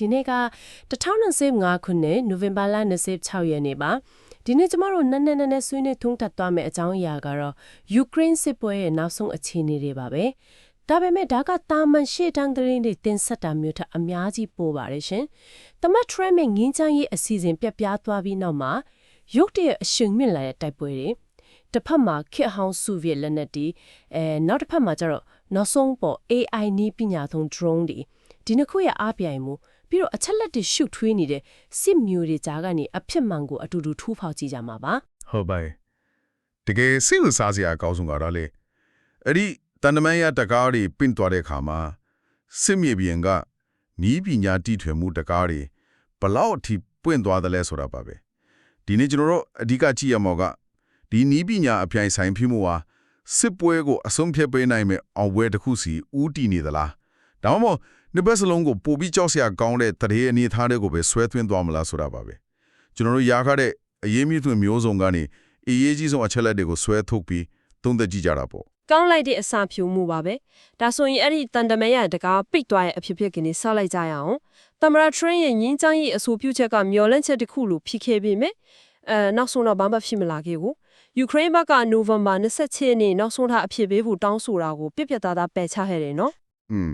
ဒီနေ့က2015ခုနှစ်နိုဝင်ဘာလ26ရက်နေ့ပါဒီနေ့ကျမတို့နက်နက်နက်နက်ဆွေးနွေးထုံးထပ်သွားမယ့်အကြောင်းအရာကတော့ယူကရိန်းစစ်ပွဲရဲ့နောက်ဆုံးအခြေအနေတွေပါပဲဒါပေမဲ့ဒါကတာမန်ရှေ့တန်းသတင်းတွေတင်ဆက်တာမျိုးထက်အများကြီးပိုပါတယ်ရှင်။သမတ်ထရမ့်ရဲ့ငင်းချမ်းရေးအစီအစဉ်ပြတ်ပြားသွားပြီးနောက်မှာရုတ်တရက်အရှင်မြင့်လာတဲ့တိုက်ပွဲတွေတစ်ဖက်မှာခစ်ဟောင်းစုဗီယက်လက်နက်တွေအဲနောက်တစ်ဖက်မှာကျတော့နောက်ဆုံးပေါ် AI နီးပညာသုံး drone တွေဒီနှစ်ခုရဲ့အားပြိုင်မှု ပြီးတော့အချက်လက်တွေရှုပ်ထွေးနေတဲ့စစ်မျိုးတွေကြားကနေအဖြစ်မှန်ကိုအတူတူထိုးဖောက်ကြည့်ကြမှာပါဟုတ်ပါရဲ့တကယ်စိတ်ဝင်စားစရာအကောင်းဆုံးကတော့လေအဲ့ဒီတန်တမန်ရတကားတွေပင့်သွားတဲ့ခါမှာစစ်မြေပြင်ကနီးပညာတီထွင်မှုတကားတွေဘလောက်အထိပွင့်သွားတယ်လဲဆိုတာပါပဲဒီနေ့ကျွန်တော်တို့အဓိကကြည့်ရမှာကဒီနီးပညာအပြိုင်ဆိုင်ဖြစ်မှုဟာစစ်ပွဲကိုအဆုံးဖြတ်ပေးနိုင်မဲ့အောင်ပွဲတစ်ခုစီဦးတည်နေသလားဒါမှမဟုတ် နှစ်ဘက်စလုံးကိုပိုပြီးကြောက်စရာကောင်းတဲ့တရေအနေထားတွေကိုပဲဆွဲသွင်းသွားမလားဆိုတာပါပဲကျွန်တော်တို့ရားခတဲ့အရေးမြစ်သွင်းမျိုးစုံကနေအရေးကြီးဆုံးအချက်လက်တွေကိုဆွဲထုတ်ပြီးသုံးသက်ကြည့်ကြတာပေါ့ကောင်းလိုက်တဲ့အစာဖြူမှုပါပဲဒါဆိုရင်အဲ့ဒီတန်တမန်ရတကားပိတ်သွားရဲ့အဖြစ်ဖြစ်ကနေဆောက်လိုက်ကြရအောင်တမရထရင်ရဲ့ငင်းချမ်းရေးအဆိုပြုချက်ကမျော်လင့်ချက်တစ်ခုလိုဖြစ်ခဲ့ပြီမဲ့အဲနောက်ဆုံးတော့ဘာမှဖြစ်မလာခဲ့ဘူးယူကရိန်းဘက်ကနိုဝင်ဘာ27ရက်နေ့နောက်ဆုံးထားအဖြစ်ပေးဖို့တောင်းဆိုတာကိုပြက်ပြက်သားသားပယ်ချခဲ့တယ်နော်อืม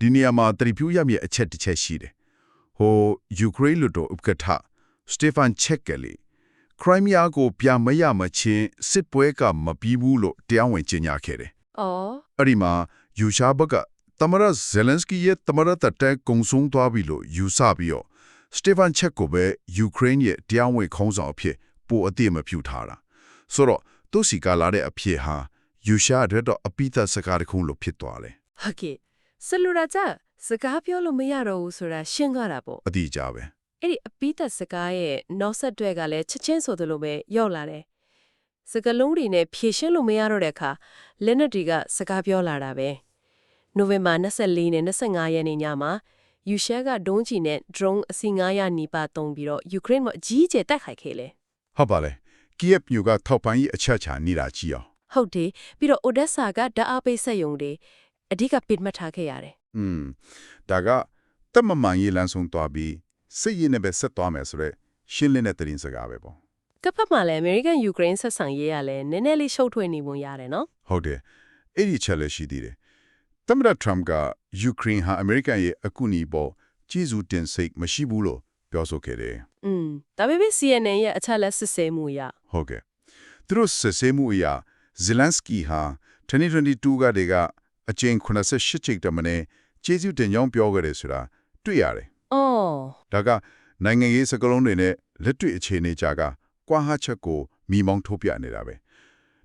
ဒီနေရာမှာတတိပြူရမြေအချက်တစ်ချက်ရှိတယ်ဟိုယူကရိန်းလူတို့ဥက္ကဋ္ဌစတေဖန်ချက်ကလီခရိုင်းမီးယားကိုပြန်မရမချင်းစစ်ပွဲကမပြီးဘူးလို့တရားဝင်ကြေညာခဲ့တယ်။အော်အဲ့ဒီမှာယူရှာဘကသမရဇယ်လန်စကီရဲ့သမရတတဲကုံဆုံးသွားပြီလို့ယူဆပြီးတော့စတေဖန်ချက်ကိုပဲယူကရိန်းရဲ့တရားဝင်ခေါင်းဆောင်အဖြစ်ပိုအသိမပြုထားတာဆိုတော့သူစီကလာတဲ့အဖြစ်ဟာယူရှာတဲ့တော့အပိသက်စကားတစ်ခုလို့ဖြစ်သွားတယ်ဟုတ်ကဲ့ ဆလူရာကြစကားပြောလို့မရတော့ဘူးဆိုတာရှင်းကြတာပေါ့အတိအကျပဲအဲ့ဒီအပိသက်စကားရဲ့နောက်ဆက်တွဲကလည်းချက်ချင်းဆိုသလိုပဲရောက်လာတယ်စကလုံးတွေနဲ့ဖြည့်ရှင်းလို့မရတော့တဲ့အခါလက်နက်တွေကစကားပြောလာတာပဲနိုဝင်ဘာ24နဲ့25ရက်နေ့ညမှာယူရှဲကဒုံးချီနဲ့ drone အစီ900နီးပါးတုံးပြီးတော့ယူကရိန်းမှာအကြီးအကျယ်တိုက်ခိုက်ခဲ့လေဟုတ်ပါလေကီယက်မြို့ကထောက်ပံ့ရေးအချက်ချာနေတာကြည့်အောင်ဟုတ်တယ်ပြီးတော့ Odessa ကဓာတ်အားပေးစက်ရုံတွေ အဓိကပစ်မှတ်ထားခဲ့ရတယ် อืมဒါကတက်မမှန်ရေးလမ်းဆုံးသွားပြီးစစ်ရေးနဲ့ပဲဆက်သွားမယ်ဆိုတော့ရှင်းလင်းတဲ့သတင်းစကားပဲပေါ့ ကပ်ဖက်မှာလည်း American Ukraine ဆက်ဆံရေးရလဲနည်းနည်းလေးရှုပ်ထွေးနေပုံရတယ်နော် ဟုတ်တယ်အဲ့ဒီချက်လည်းရှိသေးတယ်သမ္မတထရမ့်ကယူကရိန်းဟာအမေရိကန်ရဲ့အကူအညီပေါ်ကြီးစုတင်စိတ်မရှိဘူးလို့ပြောဆိုခဲ့တယ် อืมဒါပေမဲ့ CNN ရဲ့အချက်လက်စစ်ဆေးမှုအရ ဟုတ်ကဲ့သူတို့စစ်ဆေးမှုအရဇီလန်စကီဟာ2022ကတည်းက အကျဉ်88ချိန်တမနဲ့ကျေးဇူးတင်ကြောင်းပြောခဲ့တယ်ဆိုတာတွေ့ရတယ်အော်ဒါကနိုင်ငံရေးစကားလုံးတွေနဲ့လက်တွေ့အခြေအနေကြကကွာဟချက်ကိုမိမောင်းထုတ်ပြနေတာပဲ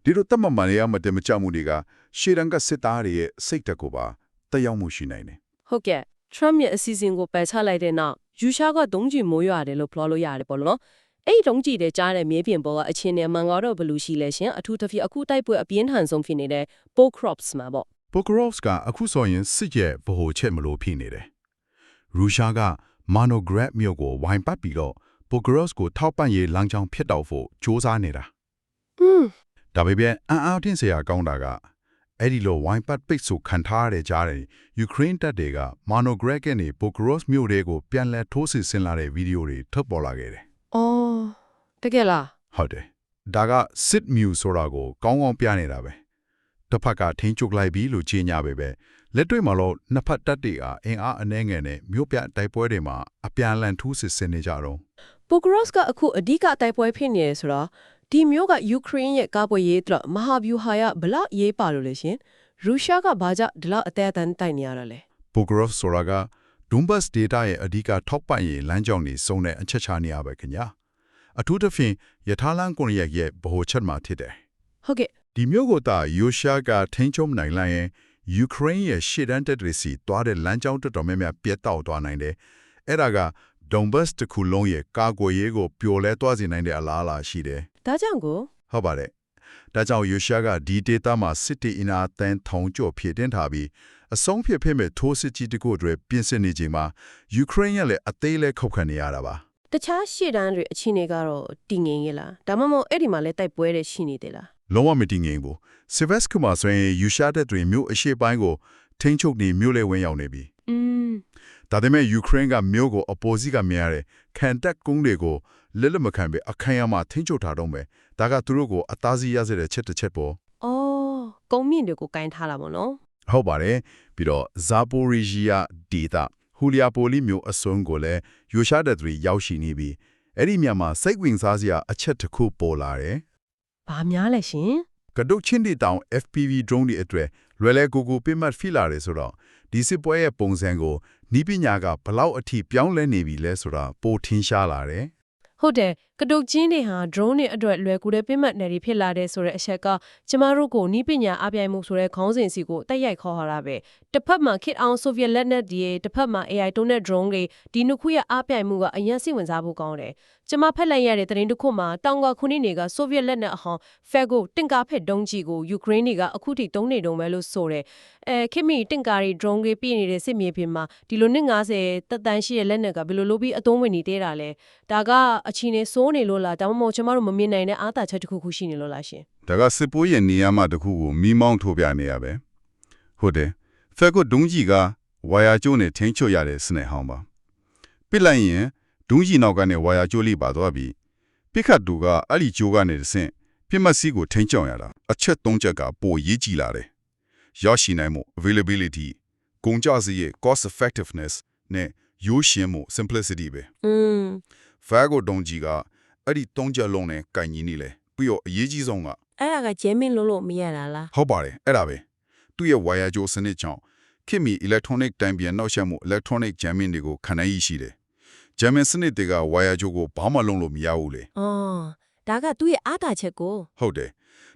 ဒီလိုတတ်မှတ်မှန်ရမတမကြမှုတွေကရှေ့တန်းကစစ်သားတွေရဲ့စိတ်တက်ကိုပါတက်ရောက်မှုရှိနိုင်တယ်ဟုတ်ကဲ့ Trump ရဲ့အစီအစဉ်ကိုပယ်ချလိုက်တဲ့နောက်ယူရှာကဒုံးကျည်မိုးရွာတယ်လို့ပြောလို့ရတယ်ပေါ့နော်အဲ့ဒီဒုံးကျည်တွေကြားတဲ့မြေပြင်ပေါ်ကအချင်းနဲ့မှန်ကတော့ဘယ်လိုရှိလဲရှင်အထူးသဖြင့်အခုတိုက်ပွဲအပြင်းထန်ဆုံးဖြစ်နေတဲ့ Pole Crops မှာပေါ့ ပိုကရော့စ်ကအခုဆိုရင်စစ်ရဲ့ဗဟိုချက်မလို့ဖြစ်နေတယ်ရုရှားကမာနိုဂရက်မြို့ကိုဝိုင်ပတ်ပြီးတော့ပိုကရော့စ်ကိုထောက်ပံ့ရေးလမ်းကြောင်းဖြစ်တော့ဖို့စ조사နေတာ อืม ဒါပေမဲ့အံ့အားသင့်စရာကောင်းတာကအဲ့ဒီလိုဝိုင်ပတ်ပိတ်ဆိုခံထားရတဲ့ကြားတဲ့ယူကရိန်းတပ်တွေကမာနိုဂရက်ကနေပိုကရော့စ်မြို့တွေကိုပြန်လည်ထိုးစစ်ဆင်လာတဲ့ဗီဒီယိုတွေထွက်ပေါ်လာခဲ့တယ် အော်တကယ်လား ဟုတ်တယ်ဒါကစစ်မြူဆိုတာကိုကောင်းကောင်းပြနေတာပဲ တစ်ဖက်ကထိန်းချုပ်လိုက်ပြီလို့ကြေညာပဲပဲလက်တွေ့မှာတော့နှစ်ဖက်တပ်တွေကအင်အားအနှဲငယ်နဲ့မြို့ပြတိုက်ပွဲတွေမှာအပြန်အလှန်ထိုးစစ်ဆင်နေကြတော့ပိုကရော့စ်ကအခုအဓိကတိုက်ပွဲဖြစ်နေရဆိုတော့ဒီမျိုးကယူကရိန်းရဲ့ကာကွယ်ရေးအတွက်မဟာဗျူဟာရဘလောက်ရေးပါလို့လဲရှင်ရုရှားကဘာကြောင့်ဒီလောက်အသေးအတန်တိုက်နေရတာလဲပိုဂရော့ဆိုတာကဒွန်ဘတ်စ်ဒေတာရဲ့အဓိကထောက်ပံ့ရေးလမ်းကြောင်းတွေစုံတဲ့အချက်ချနေရပဲခင်ဗျာအထူးသဖြင့်ယထာလန်ကွန်ရက်ရဲ့ဗဟိုချက်မှာဖြစ်တယ်ဟုတ်ကဲ့ ဒီမျိုးကိုသာယူရှားကထိန်းချုပ်နိုင်လိုက်ရင်ယူကရိန်းရဲ့ရှေ့တန်းတပ်တွေစီတွားတဲ့လမ်းကြောင်းတော်တော်များများပြတ်တောက်သွားနိုင်တယ်အဲ့ဒါကဒွန်ဘတ်စ်တစ်ခုလုံးရဲ့ကာကွယ်ရေးကိုပျော်လဲသွားစေနိုင်တဲ့အလားအလာရှိတယ်ဒါကြောင့်ကိုဟုတ်ပါတယ်ဒါကြောင့်ယူရှားကဒီဒေတာမှာစစ်တီအင်အားတန်ထောင်ကျော်ဖြစ်တင်ထားပြီးအဆုံးဖြစ်ဖြစ်မဲ့ထိုးစစ်ကြီးတစ်ခုအတွက်ပြင်ဆင်နေချိန်မှာယူကရိန်းရဲ့လည်းအသေးလဲခုတ်ခံနေရတာပါတခြားရှေ့တန်းတွေအချင်းတွေကတော့တည်ငြိမ်ရဲ့လားဒါမှမဟုတ်အဲ့ဒီမှာလဲတိုက်ပွဲတွေရှိနေသေးလား လုံးဝမတည်ငြိမ်ဘူးဆီဗက်စကမှာဆိုရင်ယူရှားတဲ့တွေမျိုးအရှိပိုင်းကိုထိန်းချုပ်နေမျိုးလဲဝင်ရောက်နေပြီอืมဒါပေမဲ့ယူကရိန်းကမြို့ကိုအပေါ်စီးကမြင်ရတဲ့ခံတက်ကုန်းတွေကိုလက်လက်မခံပဲအခမ်းအနားထိန်းချုပ်ထားတော့မယ်ဒါကသူတို့ကိုအသားစီးရစေတဲ့ချက်တစ်ချက်ပေါ့။အော်ကုန်းမြင့်တွေကိုကင်ထားတာပေါ့နော်ဟုတ်ပါတယ်ပြီးတော့ဇာပိုရီဂျီယာဒေတာဟူလီယာပိုလီမြို့အစွန်းကိုလည်းယူရှာတဲ့သူတွေရောက်ရှိနေပြီးအဲ့ဒီမြန်မာစိတ်ဝင်စားစရာအချက်တစ်ခုပေါ်လာတယ်။ ဘာများလဲရှင်ကဒုတ်ချင်းတီတောင် FPV drone တွေအတွက်လွယ်လဲကူကူပြတ်မှတ်ဖိလာတယ်ဆိုတော့ဒီစစ်ပွဲရဲ့ပုံစံကိုနီးပညာကဘလောက်အထိပြောင်းလဲနေပြီလဲဆိုတာပိုထင်ရှားလာတယ်။ဟုတ်တယ်ကတုတ်ချင်းတွေဟာ drone တွေအတွက်လွယ်ကူတဲ့ပြစ်မှတ်နယ်တွေဖြစ်လာတဲ့ဆိုတဲ့အချက်ကကျမတို့ကိုနီးပညာအပြိုင်မှုဆိုတဲ့ခေါင်းစဉ်စီကိုတက်ရိုက်ခေါ်ဟာတာပဲတစ်ဖက်မှာ kit on soviet လက်နက်တွေတစ်ဖက်မှာ AI တုံးတဲ့ drone တွေဒီနှစ်ခုရဲ့အပြိုင်မှုကအရင်စိတ်ဝင်စားဖို့ကောင်းတယ်ကျမဖက်လိုက်ရတဲ့သတင်းတစ်ခုမှာတောင်ကခုနှစ်တွေက soviet လက်နက်အဟောင်း Fago တင်ကားဖက်ဒုံးကြီးကို Ukraine တွေကအခုထိတုံးနေတုံးပဲလို့ဆိုတယ်အဲခင်မီတင်ကားတွေ drone တွေပြည့်နေတဲ့စစ်မြေပြင်မှာဒီလိုနှစ်90တက်တန်းရှိတဲ့လက်နက်ကဘယ်လိုလုပ်ပြီးအသုံးဝင်နေသေးတာလဲဒါကအချီနေစိုးနေလို့လားဒါမှမဟုတ်ကျမတို့မမြင်နိုင်တဲ့အားသာချက်တစ်ခုခုရှိနေလို့လားရှင်ဒါကစစ်ပွဲရဲ့နေရာမှာတစ်ခုကိုမိမောင်းထိုးပြနေရပဲဟုတ်တယ်ဖက်ကိုဒုံးကြီးကဝါယာကျိုးနဲ့ထင်းချွတ်ရတဲ့စနေဟောင်းပါပစ်လိုက်ရင်ဒုံးကြီးနောက်ကနေဝါယာကျိုးလေးပါသွားပြီးပိခတ်တူကအဲ့ဒီကျိုးကနေတစ်ဆင့်ပြစ်မတ်စီကိုထိန်းချောင်ရတာအချက်၃ချက်ကပိုရေးကြည့်လာတယ်ရရှိနိုင်မှု availability ကုန်ကြစရိတ် cost effectiveness နဲ့ရိုးရှင်းမှု simplicity ပဲอืมဖာကိုဒုံးကြီးက အဲ့ဒီ၃ချက်လုံးနဲ့ကင်ကြီးနေလေပြီးတော့အရေးကြီးဆုံးကအဲ့ဒါကဂျဲမင်းလို့လို့မရတာလားဟုတ်ပါတယ်အဲ့ဒါပဲသူ့ရဲ့ wire ကြိုးစနစ်ကြောင့်ခင်မီ electronic တိုင်ပြန်နောက်ဆက်မှု electronic jamming တွေကိုခံနိုင်ရရှိတယ် jamming စနစ်တွေက wire ကြိုးကိုဘာမှလုံးလို့မရဘူးလေအော်ဒါကသူ့ရဲ့အားသာချက်ကိုဟုတ်တယ်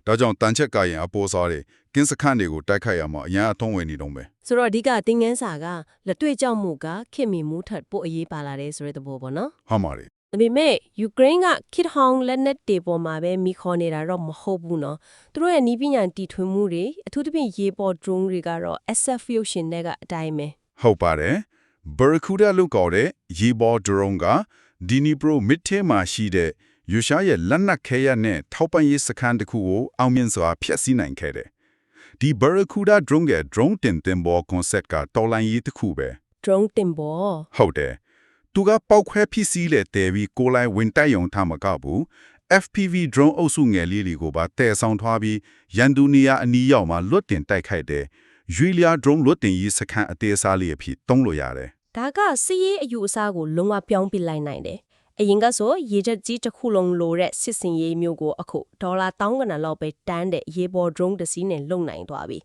ဒါကြောင့်တန်ချက်ကရင်အပေါ်စားတဲ့ကင်းစခန်းတွေကိုတိုက်ခိုက်ရမှာအရန်အထုံးဝင်နေတော့မယ်ဆိုတော့အဓိကတင်ငန်းစာကလက်တွေ့ကြောက်မှုကခင်မီမူးထပ်ပို့အရေးပါလာတယ်ဆိုတဲ့သဘောပေါ့နော်ဟုတ်ပါတယ် ဒါပေမဲ့ယူကရိန်းကခစ်ဟောင်းလက်နက်တွေပေါ်မှာပဲမိခေါ်နေတာတော့မဟုတ်ဘူးနော်သူတို့ရဲ့နီးပညာတီထွင်မှုတွေအထူးသဖြင့်ရေပေါ် drone တွေကတော့ SF Fusion တွေကအတိုင်းပဲဟုတ်ပါတယ် Barracuda လို့ခေါ်တဲ့ရေပေါ် drone က Dnipro မြစ်ထဲမှာရှိတဲ့ရုရှားရဲ့လက်နက်ခဲရနဲ့ထောက်ပံ့ရေးစခန်းတစ်ခုကိုအောင်မြင်စွာဖျက်ဆီးနိုင်ခဲ့တယ်ဒီ Barracuda drone ရဲ့ drone တင်တင်ပေါ် concept ကတော်လိုင်းရေးတစ်ခုပဲ drone တင်ပေါ်ဟုတ်တယ် သူကပောက်ခွဲဖြစ်စည်းလေတဲပြီးကိုယ်လိုက်ဝင်တိုက်ရုံထားမကဘူး FPV drone အုပ်စုငယ်လေးတွေကိုပါတည်ဆောင်ထားပြီးရန်သူနေရာအနီးရောက်မှာလွတ်တင်တိုက်ခိုက်တဲ့ရွေလျာ drone လွတ်တင်ရေးစခန်းအသေးစားလေးအဖြစ်သုံးလို့ရတယ်ဒါကစီးရေးအယူအဆကိုလုံးဝပြောင်းပြလိုက်နိုင်တယ်အရင်ကဆိုရေချက်ကြီးတစ်ခုလုံးလိုတဲ့စစ်စင်ရေးမျိုးကိုအခုဒေါ်လာတောင်းကနန်လောက်ပဲတန်းတဲ့ရေပေါ် drone တစ်စီးနဲ့လုံနိုင်သွားပြီ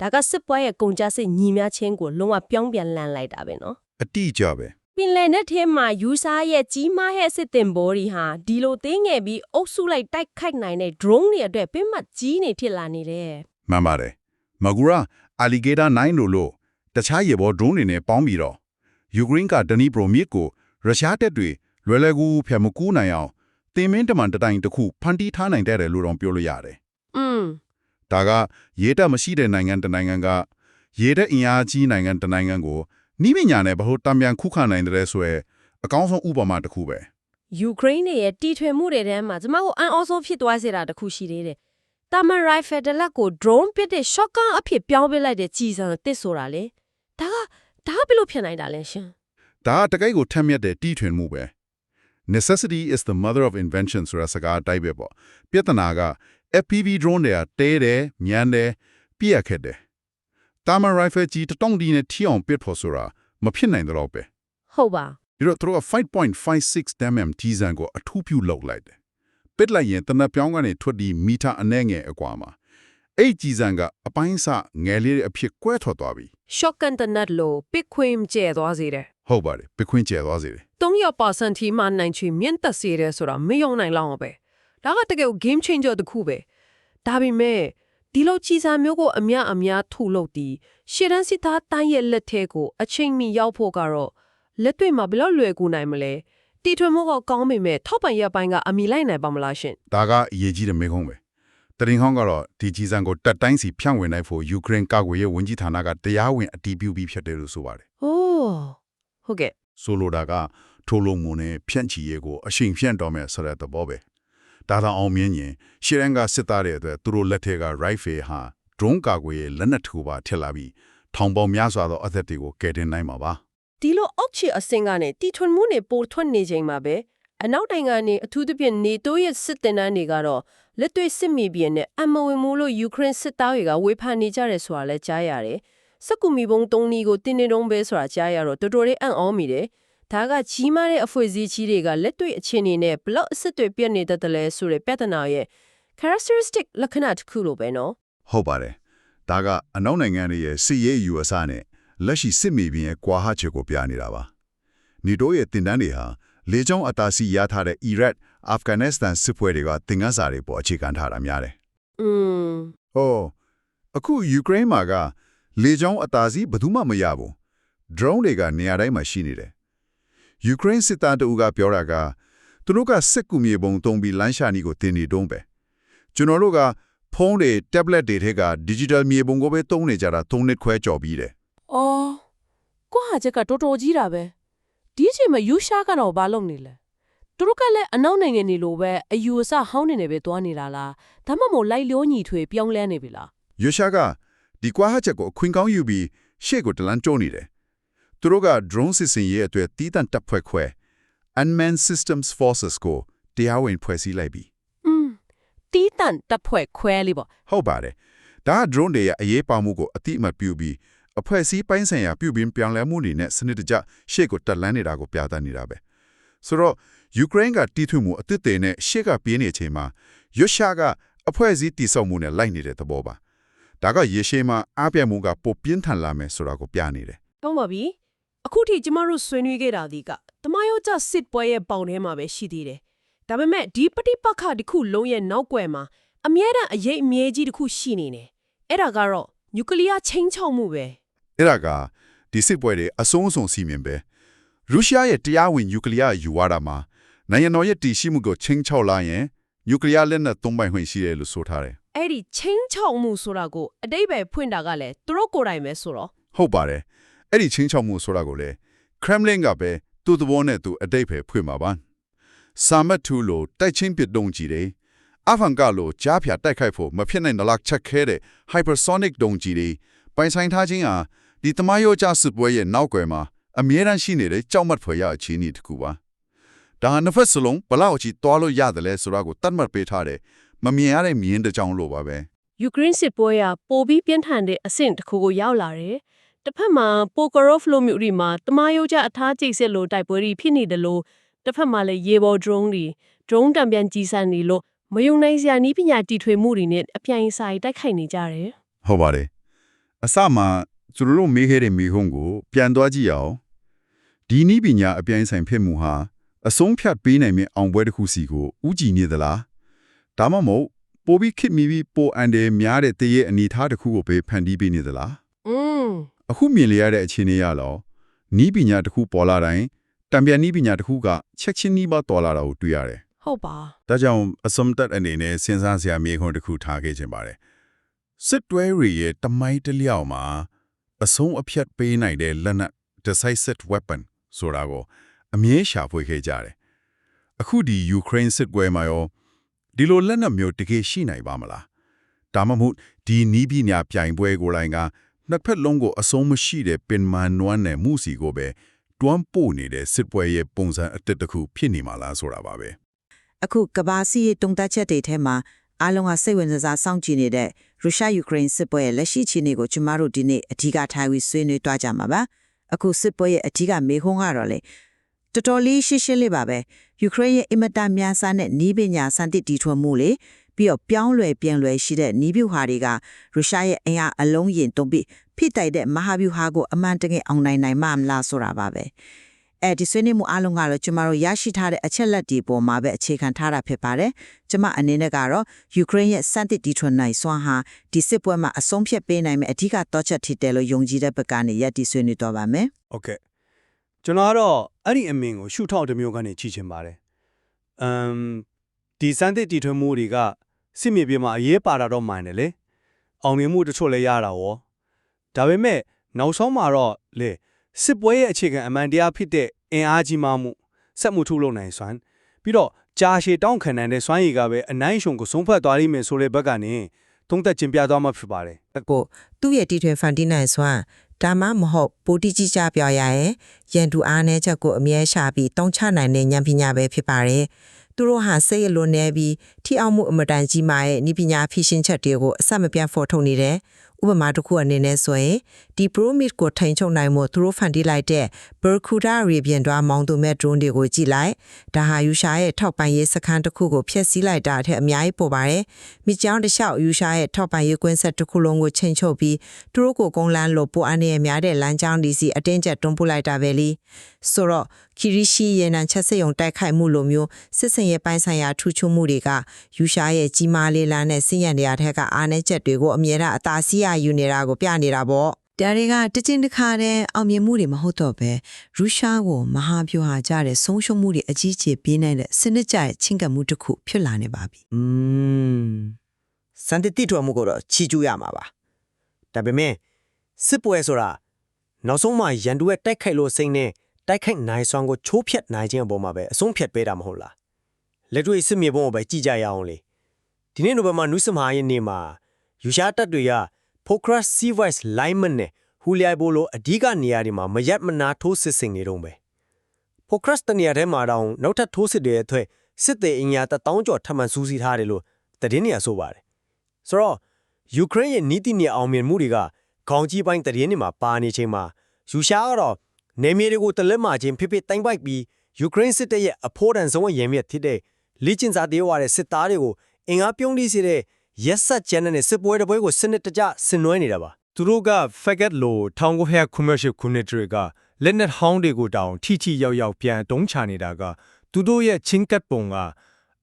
ဒါကစစ်ပွဲရဲ့ကုန်ကြစစ်ညီများချင်းကိုလုံးဝပြောင်းပြန်လန်လိုက်တာပဲနော်အတိအကျပဲ ပင်လယ်နဲ့ထဲမှာယူဆာရဲ့ကြီးမားတဲ့စစ်တင်ဘော်ဒီဟာဒီလိုသေးငယ်ပြီးအုပ်စုလိုက်တိုက်ခိုက်နိုင်တဲ့ drone တွေအတွက်ပင်မကြီးနေဖြစ်လာနေတယ်မှန်ပါတယ်မဂူရာ alligator 9လို့လို့တခြားရေဘော drone တွေနဲ့ပေါင်းပြီးတော့ယူကရိန်းကဒနီပရိုမြစ်ကိုရုရှားတပ်တွေလွယ်လွယ်ကူကူဖျက်မကူးနိုင်အောင်တင်မင်းတမန်တတိုင်တစ်ခုဖန်တီးထားနိုင်တဲ့လို့တော့ပြောလို့ရတယ်อืมဒါကရေတပ်မရှိတဲ့နိုင်ငံတစ်နိုင်ငံကရေတပ်အင်အားကြီးနိုင်ငံတစ်နိုင်ငံကို နိမညာနဲ့ဘ ਹੁ တံပြန်ခုခံနိုင်တဲ့ဆိုရဲအကောင်းဆုံးဥပမာတစ်ခုပဲယူကရိန်းရဲ့တီထွင်မှုတွေထဲမှာကျမတို့အန်အော်ဆိုဖြစ်သွားစေတာတခုရှိသေးတယ်တာမန်ရိုင်ဖယ်တလက်ကို drone ပစ်တဲ့ shotgun အဖြစ်ပြောင်းပစ်လိုက်တဲ့ကြီးစံတစ်ဆိုတာလေဒါကဒါကဘယ်လိုဖြစ်နိုင်တာလဲရှင်ဒါကတကယ့်ကိုထက်မြက်တဲ့တီးထွင်မှုပဲ necessity is the mother of invention ဆိုတာစကားအတိုက်ပဲပေါ့ပြဿနာက FPV drone တွေကတဲတယ်ညံတယ်ပြက်ခက်တယ် တာမန် rifle ကြီးတတောင့်ဒီနဲ့ထိအောင်ပစ်ဖို့ဆိုတာမဖြစ်နိုင်တော့ပဲဟုတ်ပါပြီးတော့သူတို့က5.56 mm ကြီးစံကိုအထူးပြုလုပ်လိုက်တယ်ပစ်လိုက်ရင်တနက်ပြောင်းကနေထွက်ပြီးမီတာအနည်းငယ်အကွာမှာအဲ့ကြီးစံကအပိုင်းစငယ်လေးအဖြစ်ကွဲထွက်သွားပြီ shotgun တနတ်လို့ပစ်ခွင့်ကျဲသွားစေတယ်ဟုတ်ပါတယ်ပစ်ခွင့်ကျဲသွားစေတယ်300%ထိမှနိုင်ချေမြင့်တက်စေတယ်ဆိုတာမယုံနိုင်လောက်အောင်ပဲဒါကတကယ်ကို game changer တစ်ခုပဲဒါပေမဲ့ ဒီလိုချီစာမျိုးကိုအများအများထုလို့တီရှေ့တန်းစစ်သားတိုင်းရဲ့လက်ထဲကိုအချိန်မီရောက်ဖို့ကတော့လက်တွေ့မှာဘယ်လောက်လွယ်ကူနိုင်မလဲတီထွင်မှုကကောင်းပေမဲ့ထောက်ပံ့ရပိုင်းကအမိလိုက်နိုင်ပါမလားရှင်ဒါကအရေးကြီးတဲ့မေးခွန်းပဲတရင်ဟောင်းကတော့ဒီကြီးစံကိုတက်တိုင်းစီဖြန့်ဝင်နိုင်ဖို့ယူကရိန်းကာကွယ်ရေးဝန်ကြီးဌာနကတရားဝင်အတည်ပြုပြီးဖြစ်တယ်လို့ဆိုပါတယ်။အိုးဟုတ်ကဲ့ဆိုလိုတာကထိုးလုံးမုံနဲ့ဖြန့်ချီရေးကိုအရှိန်ဖြန့်တော်မယ်ဆိုတဲ့သဘောပဲ ဒါသာအောင်မြင်ရင်ရှီရန်ကစစ်သားတဲ့အတွက်သူတို့လက်ထက်က rifle ဟာ drone ကာကွယ်ရေးလက်နက်တစ်ခုပါထက်လာပြီးထောင်ပေါင်းများစွာသောအသက်တွေကိုကယ်တင်နိုင်မှာပါဒီလိုအောက်ခြေအဆင့်ကနေတီထွန်မှုနဲ့ပိုထွက်နေချိန်မှာပဲအနောက်နိုင်ငံကနေအထူးသဖြင့်နေတိုးရဲ့စစ်တင်တန်းတွေကတော့လက်တွေ့စစ်မြေပြင်နဲ့အမဝင်မှုလို့ယူကရိန်းစစ်သားတွေကဝေဖန်နေကြတယ်ဆိုတာလည်းကြားရတယ်စက်ကူမီဘုံတုံးနီကိုတင်းနေတုံးပဲဆိုတာကြားရတော့တော်တော်လေးအံ့ဩမိတယ် ဒါကကြီးမားတဲ့အဖွေစည်းကြီးတွေကလက်တွေ့အခြေအနေနဲ့ဘလောက်အစစ်တွေပြတ်နေတတ်တယ်လဲဆိုတဲ့ပြဿနာရဲ့ characteristic လက္ခဏာတစ်ခုလိုပဲနော်ဟုတ်ပါတယ်ဒါကအနောက်နိုင်ငံတွေရဲ့စစ်ရေးယူအစနဲ့လက်ရှိစစ်မြေပြင်ရဲ့ကွာဟချက်ကိုပြနေတာပါနီတိုရဲ့တင်တန်းတွေဟာလေကြောင်းအတားစီရထားတဲ့အီရတ်အာဖဂန်နစ္စတန်စစ်ပွဲတွေကသင်ခန်းစာတွေပေါ်အခြေခံထားတာများတယ်อืมဟောအခုယူကရိန်းမှာကလေကြောင်းအတားစီဘယ်သူမှမရဘူး drone တွေကနေရာတိုင်းမှာရှိနေတယ် ယူကရိန်းစစ်သားတအူကပြောတာကသူတို့ကစစ်ကူမြေပုံသုံးပြီးလမ်းရှာနီကိုတင်နေတုံးပဲကျွန်တော်တို့ကဖုန်းတွေ tablet တွေထက်က digital မြေပုံကိုပဲသုံးနေကြတာ3နှစ်ခွဲကျော်ပြီးတယ်အော်ကိုဟာချက်ကတော်တော်ကြီးတာပဲဒီအချိန်မှာယူရှားကတော့ဘာလုပ်နေလဲသူတို့ကလည်းအနောက်နိုင်ငံတွေလိုပဲအယူအဆဟောင်းနေနေပဲသွားနေတာလားဒါမှမဟုတ်လိုက်လျောညီထွေပြောင်းလဲနေပြီလားရွရှာကဒီကွာဟချက်ကိုအခွင့်ကောင်းယူပြီးရှေ့ကိုတလန်းကျုံနေတယ် သူတို့က drone စစ်စင်ရေးအတွက်တီးတန့်တပ်ဖွဲ့ခွဲ unmanned systems forces ကိုတရားဝင်ဖွဲ့စည်းလိုက်ပြီอืมတီးတန့်တပ်ဖွဲ့ခွဲလေးပေါ့ဟုတ်ပါတယ်ဒါက drone တွေရဲ့အရေးပါမှုကိုအတိအမှတ်ပြုပြီးအဖွဲ့အစည်းပိုင်းဆိုင်ရာပြုပြင်ပြောင်းလဲမှုတွေနဲ့စနစ်တကျရှေ့ကိုတက်လန်းနေတာကိုပြသနေတာပဲဆိုတော့ယူကရိန်းကတီထွင်မှုအသစ်တွေနဲ့ရှေ့ကပြေးနေချိန်မှာရွရှာကအဖွဲ့အစည်းတိစောက်မှုနဲ့လိုက်နေတဲ့သဘောပါဒါကရေရှည်မှာအားပြတ်မှုကပိုပြင်းထန်လာမယ်ဆိုတာကိုပြနေတယ်ကောင်းပါပြီ အခုထိကျမတို့ဆွေးနွေးခဲ့တာဒီကတမယောကျစစ်ပွဲရဲ့ပေါင်ထဲမှာပဲရှိသေးတယ်ဒါပေမဲ့ဒီပဋိပက္ခတစ်ခုလုံးရဲ့နောက်ွယ်မှာအမြဲတမ်းအရေးအမြဲကြီးတစ်ခုရှိနေတယ်အဲ့ဒါကတော့နျူကလ িয়ার ချင်းချောက်မှုပဲ အဲ့ဒါကဒီစစ်ပွဲတွေအဆုံးအစုံစီမင်ပဲရုရှားရဲ့တရားဝင်နျူကလ িয়ার ယူဝါဒမှာနိုင်ငံတော်ရဲ့တည်ရှိမှုကိုချင်းချောက်လာရင်နျူကလ িয়ার လက်နက်သုံးပိုင်ခွင့်ရှိတယ်လို့ဆိုထားတယ် အဲ့ဒီချင်းချောက်မှုဆိုတာကိုအတိတ်ပဲဖွင့်တာကလည်းသူတို့ကိုယ်တိုင်ပဲဆိုတော့ ဟုတ်ပါတယ် အဲ့ဒီချင်းချောက်မှုဆိုတာကိုလေ Kremlin ကပဲသူ့သဘောနဲ့သူအတိတ်ပဲဖွင့်မှာပါစာမတ်ထူလို့တိုက်ချင်းပစ်တုံးကြီးတယ်အဖန်ကလို့ကြားဖြာတိုက်ခိုက်ဖို့မဖြစ်နိုင်တဲ့လောက်ချက်ခဲတဲ့ hypersonic ဒုံးကြီးတွေပိုင်ဆိုင်ထားခြင်းဟာဒီတမယောချစစ်ပွဲရဲ့နောက်ွယ်မှာအမြဲတမ်းရှိနေတဲ့ကြောက်မတ်ဖွယ်ရအခြေအနေတစ်ခုပါဒါဟာနှစ်ဖက်စလုံးဘလောက်အကြီးတွားလို့ရတယ်လဲဆိုတာကိုတတ်မှတ်ပေးထားတယ်မမြင်ရတဲ့မြင်တဲ့ကြောင်လို့ပါပဲယူကရိန်းစစ်ပွဲကပိုပြီးပြင်းထန်တဲ့အဆင့်တစ်ခုကိုရောက်လာတယ် တစ်ဖက်မှာပိုကရော့ဖလိုမြို့ဒီမှာတမယိုကျအထားကျိတ်စစ်လိုတိုက်ပွဲတွေဖြစ်နေတယ်လို့တစ်ဖက်မှာလည်းရေပေါ် drone တွေ drone တံပြန်ကြီးစံနေလို့မယုံနိုင်စရာနီးပညာတီထွေမှုတွေနဲ့အပြိုင်ဆိုင်တိုက်ခိုက်နေကြတယ်ဟုတ်ပါတယ်အစမှသူတို့မေးခဲ့တဲ့မေးခွန်းကို ပြန်သွားကြည့်ရအောင်ဒီနည်းပညာအပြိုင်ဆိုင်ဖြစ်မှုဟာအဆုံးဖြတ်ပေးနိုင်မယ့်အောင်ပွဲတစ်ခုစီကိုဥကြည်နေသလားဒါမှမဟုတ်ပိုပြီးခစ်မီပြီးပိုအန်တယ်များတဲ့တရေအနေထားတစ်ခုကိုပဲဖန်တီးပေးနေသလားอืม အခုမြင်လေရတဲ့အခြေအနေရတော့နီးပညာတစ်ခုပေါ်လာတိုင်းတံပြန်နီးပညာတစ်ခုကချက်ချင်းနီးပါးတော်လာတာကိုတွေ့ရတယ်ဟုတ်ပါဒါကြောင့်အစုံတက်အနေနဲ့စဉ်းစားစရာမြေခွန်းတစ်ခုထားခဲ့ခြင်းပါတယ်စစ်တွဲတွေရဲ့တမိုင်းတစ်လျောက်မှာအဆုံးအဖြတ်ပေးနိုင်တဲ့လက်နက် decisive weapon ဆိုတာကိုအမြဲရှာဖွေခဲ့ကြတယ်အခုဒီ Ukraine စစ်ပွဲမှာရောဒီလိုလက်နက်မျိုးတကယ်ရှိနိုင်ပါမလားဒါမှမဟုတ်ဒီနီးပညာပြိုင်ပွဲကိုယ်တိုင်က နှစ်ဖက်လုံးကိုအဆုံးမရှိတဲ့ပင်မနွမ်းနယ်မှုစီကိုပဲတွန်းပို့နေတဲ့စစ်ပွဲရဲ့ပုံစံအတစ်တစ်ခုဖြစ်နေမှာလားဆိုတာပါပဲအခုကဘာစီရဲ့တုံတက်ချက်တွေထဲမှာအားလုံးကစိတ်ဝင်စားစားစောင့်ကြည့်နေတဲ့ရုရှားယူကရိန်းစစ်ပွဲရဲ့လက်ရှိအခြေအနေကိုကျမတို့ဒီနေ့အထူးထားပြီးဆွေးနွေးသွားကြမှာပါအခုစစ်ပွဲရဲ့အထူးကမေခွန်းကတော့လေတော်တော်လေးရှင်းရှင်းလေးပါပဲယူကရိန်းရဲ့အင်မတန်များစားတဲ့နီးပညာစံတစ်တီထွင်မှုလေ ပြီးတော့ပြောင်းလွယ်ပြန်လွယ်ရှိတဲ့နီးဗျူဟာတွေကရုရှားရဲ့အင်အားအလုံးရင်တုံးပြီးဖိတိုက်တဲ့မဟာဗျူဟာကိုအမှန်တကယ်အောင်နိုင်နိုင်မှမလားဆိုတာပါပဲအဲဒီဆွေးနွေးမှုအလုံးကတော့ကျမတို့ရရှိထားတဲ့အချက်လက်တွေပေါ်မှာပဲအခြေခံထားတာဖြစ်ပါတယ်ကျမအနေနဲ့ကတော့ယူကရိန်းရဲ့စန့်တစ်တီထွန်နိုင်စွမ်းဟာဒီစစ်ပွဲမှာအဆုံးဖြတ်ပေးနိုင်မယ့်အဓိကတော့ချက်ထစ်တယ်လို့ယုံကြည်တဲ့ဘက်ကနေရည်တည်ဆွေးနွေးတော့ပါမယ်ဟုတ်ကဲ့ကျွန်တော်ကတော့အဲ့ဒီအမင်ကိုရှုထောက်တစ်မျိုးကနေကြည့်ချင်ပါတယ်အမ် ဒီစမ်းသစ်တီထွင်မှုတွေကစစ်မြေပြင်မှာအရေးပါတာတော့မှန်တယ်လေအောင်မြင်မှုတချို့လည်းရတာရောဒါပေမဲ့နောက်ဆုံးမှာတော့လေစစ်ပွဲရဲ့အခြေခံအမှန်တရားဖြစ်တဲ့အင်အားကြီးမှမှုစက်မှုထုလုပ်နိုင်စွမ်းပြီးတော့ကြာရှည်တောင်းခံနိုင်တဲ့စွမ်းရည်ကပဲအနိုင်ရှုံကိုဆုံးဖြတ်သွားလိမ့်မယ်ဆိုတဲ့ဘက်ကနေသုံးသက်ကျင်ပြသွားမှာဖြစ်ပါတယ်။ကိုသူ့ရဲ့တီထွင်ဖန်တီးနိုင်စွမ်းဒါမှမဟုတ်ပိုတိကြီးကြပြောရရဲ့ရန်သူအားနည်းချက်ကိုအမြဲရှာပြီးတောင်းချနိုင်တဲ့ဉာဏ်ပညာပဲဖြစ်ပါတယ် သူတို့ဟာစိတ်အလွန်နေပြီးထိအောင်မှုအမတန်ကြီးမာရဲ့ဤပညာဖြည့်ရှင်းချက်တွေကိုအဆက်မပြတ်ဖော်ထုတ်နေတယ်ဥပမာတစ်ခုအနေနဲ့ဆိုရင်ဒီ Promit ကိုထိန်ချုပ်နိုင်မှုသူတို့ဖန်တီးလိုက်တဲ့ Bermuda Arabian တွားမောင်းသူမဲ့ drone တွေကိုကြည့်လိုက်ဒါဟာယူရှာရဲ့ထောက်ပံ့ရေးစခန်းတစ်ခုကိုဖျက်ဆီးလိုက်တာအထက်အများကြီးပေါ်ပါတယ်မိကြောင်းတစ်လျှောက်ယူရှာရဲ့ထောက်ပံ့ရေးကွင်းဆက်တစ်ခုလုံးကိုချိန်ချုပ်ပြီးသူတို့ကိုကုန်းလန်းလို့ပိုအနေရများတဲ့လမ်းကြောင်းဒီစီအတင်းကျပ်တွန်းပို့လိုက်တာပဲလी ဆိုတော့ခီရီရှိရေနံချက်စရုံတိုက်ခိုက်မှုလိုမျိုးစစ်စင်ရဲ့ပိုင်းဆိုင်ရာထူးခြားမှုတွေကယူရှာရဲ့ကြီးမားလေးလန်းတဲ့စင်ရံတွေအထက်ကအားနည်းချက်တွေကိုအမြဲတမ်းအသာစီးရယူနေတာကိုပြနေတာပေါ့ဒါတွေကတချင်းတစ်ခါတည်းအောင်မြင်မှုတွေမဟုတ်တော့ပဲရုရှားကိုမဟာဗျူဟာကြတဲ့ဆုံးရှုံးမှုတွေအကြီးအကျယ်ပေးနိုင်တဲ့စနစ်ကျရဲ့ချင်းကပ်မှုတစ်ခုဖြစ်လာနေပါပြီอืมစန်တတိထွားမှုကိုတော့ချီကျူးရမှာပါဒါပေမဲ့စစ်ပွဲဆိုတာနောက်ဆုံးမှရန်သူရဲ့တိုက်ခိုက်လို့စိမ့်နဲ့ တိုက်ခိုက်နိုင်စွမ်းကိုချိုးဖျက်နိုင်ခြင်းအပေါ်မှာပဲအဆုံးဖြတ်ပေးတာမဟုတ်လားလက်တွေ့စစ်မြေပုံကိုပဲကြည့်ကြရအောင်လေဒီနေ့နိုဘယ်မှာနုစမဟာရဲ့နေ့မှာယူရှားတပ်တွေက Focus Seavice Lineman နဲ့ Huliai Bolo အဓိကနေရာတွေမှာမရက်မနာထိုးစစ်ဆင်နေတော့ပဲ Focus တနေရာထဲမှာတော့နောက်ထပ်ထိုးစစ်တွေအထွဲစစ်သေးအင်အားတထောင်ကျော်ထပ်မံစူးစီးထားတယ်လို့သတင်းတွေအဆိုပါတယ်ဆိုတော့ယူကရိန်းရဲ့နီးတိနေအောင်မြင်မှုတွေကခေါင်းကြီးပိုင်းသတင်းတွေမှာပါနေချိန်မှာယူရှားကတော့ နေမြေတွေကိုတလက်မချင်းဖိဖိတိုင်ပိုက်ပြီးယူကရိန်းစစ်တပ်ရဲ့အဖို့တန်ဆုံးရင်မြစ်ဖြစ်တဲ့လိချင်းစာတေးဝါတဲ့စစ်သားတွေကိုအင်အားပြုံးလိစေတဲ့ရက်ဆက်ကျန်းတဲ့စစ်ပွဲတစ်ပွဲကိုစနစ်တကျဆင်နွှဲနေတာပါသူတို့က faggot လို့1900 commercial ခုနှစ်တွေကလက်နက်ဟောင်းတွေကိုတောင်ထိထိရောက်ရောက်ပြန်တုံးချနေတာကသူတို့ရဲ့ချင်းကတ်ပုံက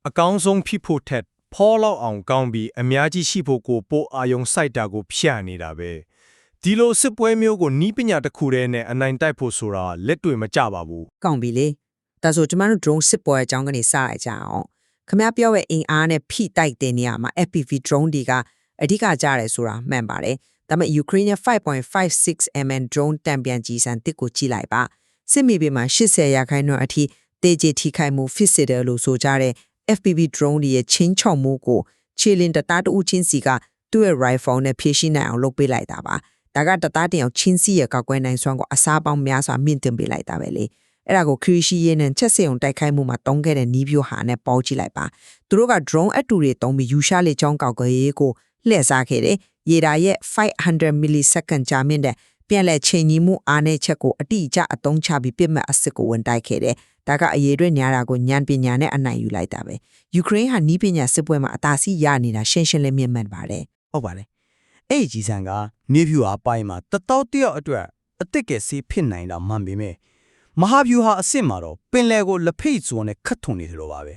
အကောင်းဆုံးဖြစ်ဖို့ထက်ဖောလောက်အောင်ကောင်းပြီးအများကြီးရှိဖို့ကိုပိုအာယုံစိုက်တာကိုဖျက်နေတာပဲ ဒီလိုစစ်ပွဲမျိုးကိုနီးပညာတစ်ခုတည်းနဲ့အနိုင်တိုက်ဖို့ဆိုတာလက်တွေ့မကျပါဘူးကောင်းပြီလေဒါဆိုကျမတို့ drone စစ်ပွဲအကြောင်းကနေစရကြအောင်ခမပြောရဲ့အင်အားနဲ့ဖိတိုက်တဲ့နေရာမှာ FPV drone တွေကအဓိကကြတယ်ဆိုတာမှန်ပါတယ်ဒါပေမဲ့ Ukraine ရဲ့5.56 mm drone တံပြန်ကြီးစံတစ်ကိုကြည့်လိုက်ပါစစ်မြေပြင်မှာ80ရာခိုင်နှုန်းအထိတေဂျီထိခိုက်မှုဖြစ်စေတယ်လို့ဆိုကြတဲ့ FPV drone တွေရဲ့ချင်းချောက်မှုကိုခြေလင်တသားတူချင်းစီကသူ့ရဲ့ rifle နဲ့ဖြည့်ရှင်းနိုင်အောင်လုပ်ပေးလိုက်တာပါ ဒါကတသားတင်အောင်ချင်းစီရဲ့ကောက်ကွဲနိုင်စွမ်းကိုအစားပေါင်းများစွာမြင့်တင်ပေးလိုက်တာပဲလေအဲ့ဒါကိုခရီးရှိရေးနဲ့ချက်စရုံတိုက်ခိုက်မှုမှာတုံးခဲ့တဲ့နီးပြိုဟာနဲ့ပေါကြည့်လိုက်ပါသူတို့က drone အတူတွေတုံးပြီးယူရှာလေချောင်းကောက်ကရေးကိုလှည့်စားခဲ့တယ်ရေဒါရဲ့500 millisecond ကြာမြင့်တဲ့ပြန်လဲချိန်ညီမှုအားနဲ့ချက်ကိုအတိအကျအသုံးချပြီးပြစ်မှတ်အစစ်ကိုဝင်တိုက်ခဲ့တယ်ဒါကအရေးအတွက်ညာတာကိုညံပညာနဲ့အနိုင်ယူလိုက်တာပဲယူကရိန်းဟာနီးပညာစစ်ပွဲမှာအသာစီးရနေတာရှင်းရှင်းလင်းမြင်မှန်ပါတယ်ဟုတ်ပါတယ် အဲ့ဒီကြီးစံကနေဖြူဟာပိုင်းမှာတတော်တယောက်အတွက်အစ်စ်ကစီဖြစ်နိုင်တာမှန်ပေမဲ့မဟာဗျူဟာအစ်စ်မှာတော့ပင်လယ်ကိုလက်ဖိတ်စွန်နဲ့ခတ်ထုံနေတယ်လို့ပါပဲ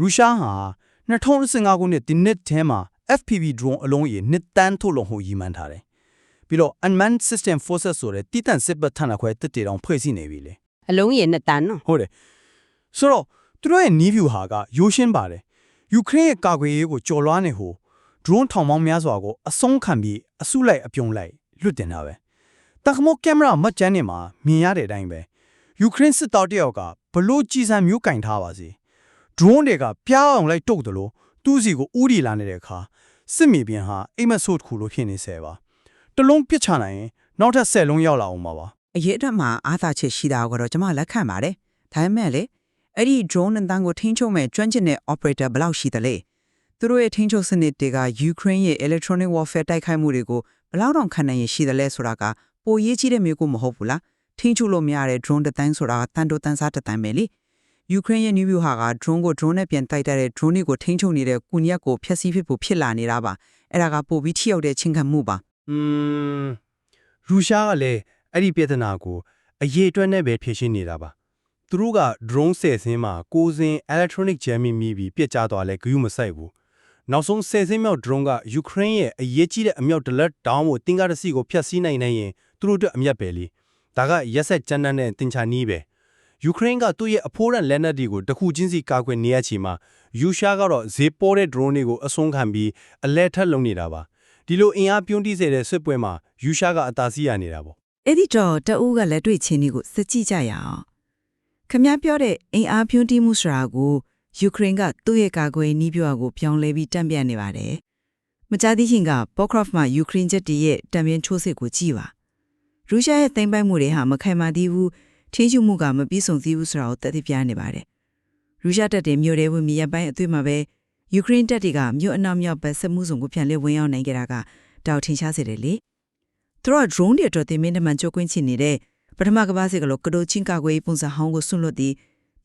ရုရှားဟာ2015ခုနှစ်ဒီနှစ်ထဲမှာ FPV drone အလုံးရေနှစ်တန်းထုတ်လုံးဟိုရည်မှန်းထားတယ်ပြီးတော့ unmanned system forces ဆိုတဲ့တိတန့်စစ်ဘက်ထဏခွဲတစ်တေတောင်ဖွဲ့စည်းနေပြီလေအလုံးရည်နှစ်တန်းနော်ဟုတ်တယ်ဆိုတော့သူတို့ရဲ့နီးဗျူဟာကရိုးရှင်းပါတယ်ယူကရိန်းရဲ့ကာကွယ်ရေးကိုကြော်လွှားနေဟို drone ထောင်ပေါင်းများစွာကိုအဆုံးခံပြီးအစုလိုက်အပြုံလိုက်လွတ်တင်တာပဲတခမိုကင်မရာမှတ်ကျန်းနေမှာမြင်ရတဲ့အတိုင်းပဲယူကရိန်းစစ်တောက်တယောက်ကဘလို့ကြည်စံမျိုးကင်ထားပါစေ drone တွေကပြားအောင်လိုက်တုတ်တယ်လို့သူ့စီကိုဥတီလာနေတဲ့အခါစစ်မြေပြင်ဟာအိမ်မက်ဆိုးတစ်ခုလိုဖြစ်နေဆဲပါတလုံးပစ်ချနိုင်ရင်နောက်ထပ်10လုံးရောက်လာအောင်ပါပါအရေးအတွက်မှာအားသာချက်ရှိတာကိုတော့ကျွန်မလက်ခံပါတယ်။ဒါပေမဲ့လေအဲ့ဒီ drone နဲ့တန်းကိုထိန်းချုပ်မဲ့ကျွမ်းကျင်တဲ့ operator ဘယ်လောက်ရှိသလဲ။ သူတို့ရဲ့ထိန်းချုပ်စနစ်တွေက Ukraine ရဲ့ electronic warfare တိုက်ခိုက်မှုတွေကိုဘယ်လောက်တောင်ခံနိုင်ရရှိသလဲဆိုတာကပိုရေးကြီးတဲ့မျိုးကိုမဟုတ်ဘူးလား။ထိန်းချုပ်လို့မရတဲ့ drone တစ်တိုင်းဆိုတာကတန်တိုတန်စားတစ်တိုင်းပဲလေ။ Ukraine ရဲ့ new view ဟာက drone ကို drone နဲ့ပြန်တိုက်တတ်တဲ့ drone တွေကိုထိန်းချုပ်နေတဲ့ကုညက်ကိုဖျက်ဆီးဖြစ်ဖို့ဖြစ်လာနေတာပါ။အဲ့ဒါကပိုပြီးထိရောက်တဲ့ချင်းခံမှုပါ။อืมရုရှားကလည်းအဲ့ဒီပြဿနာကိုအရေးအတွက်နဲ့ပဲဖြေရှင်းနေတာပါသူတို့က drone ဆယ်စင်းမှာကိုစင် electronic jamming မိပြီးပြစ်ကျသွားလဲဂယုမဆိုင်ဘူး နောက်ဆုံးဆယ်စင်းမြောက် drone ကယူကရိန်းရဲ့အရေးကြီးတဲ့အမြောက်တလက်တောင်းကိုတင်ကားတစ်စီးကိုဖျက်ဆီးနိုင်နေရင်သူတို့အတွက်အမျက်ပဲလေဒါကရက်ဆက်ကြမ်းတမ်းတဲ့တင်ချာနီးပဲယူကရိန်းကသူ့ရဲ့အဖိုးရန်လက်နက်တွေကိုတစ်ခုချင်းစီကာကွယ်နေရချီမှာယူရှားကတော့ဈေးပေါ်တဲ့ drone တွေကိုအဆုံးခံပြီးအလဲထက်လုံနေတာပါဒီလိုအင်အားပြုံးတိစေတဲ့စစ်ပွဲမှာယူရှားကအသာစီးရနေတာပေါ့အဲ့ဒီတော့တအူးကလက်တွေ့ချင်းတွေကိုစကြည့်ကြရအောင်ခမည်းပြောတဲ့အင်အားဖြုံးတိမှုဆိုတာကို ယူကရိန်းကသူ့ရဲ့ကာကွယ်နည်းပြောအကိုပြောင်းလဲပြီးတံ့ပြန်နေပါတယ်မကြသေးခင်က Pokrovsk မှာယူကရိန်းချက်တည်းရဲ့တံပြန်ချိုးစစ်ကိုကြည့်ပါရုရှားရဲ့သိမ်းပိုက်မှုတွေဟာမခိုင်မာသေးဘူးထိန်းချုပ်မှုကမပြီးဆုံးသေးဘူးဆိုတာကိုသက်သေပြနေပါတယ်ရုရှားတပ်တွေမြို့တွေဝင်မြေရပိုင်းအသွေးမှာပဲယူကရိန်းတပ်တွေကမြို့အနောက်မြောက်ဘက်စစ်မှုဆောင်ကိုပြန်လည်ဝင်ရောက်နိုင်ကြတာကတောက်ထင်ရှားစေတယ်လေသူတို့က drone တွေအတွက်တင်မင်းတမန်ကြိုးကွင်းချင်နေတဲ့ပထမကမ္ဘာစစ်ကလို့ကတိုချင်းကာကွယ်ရေးပုံစံဟောင်းကိုဆွန့်လွတ်ပြီး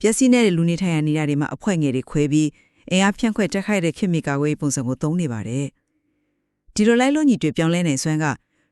ပျက်စီးနေတဲ့လူနေထိုင်ရာနေရာတွေမှာအဖွဲ့ငယ်တွေခွဲပြီးအင်အားဖြန့်ခွဲတက်ခိုက်တဲ့ခေတ်မီကာကွယ်ရေးပုံစံကိုသုံးနေပါတယ်ဒီလိုလိုက်လို့ညီတွေပြောင်းလဲနေစွမ်းက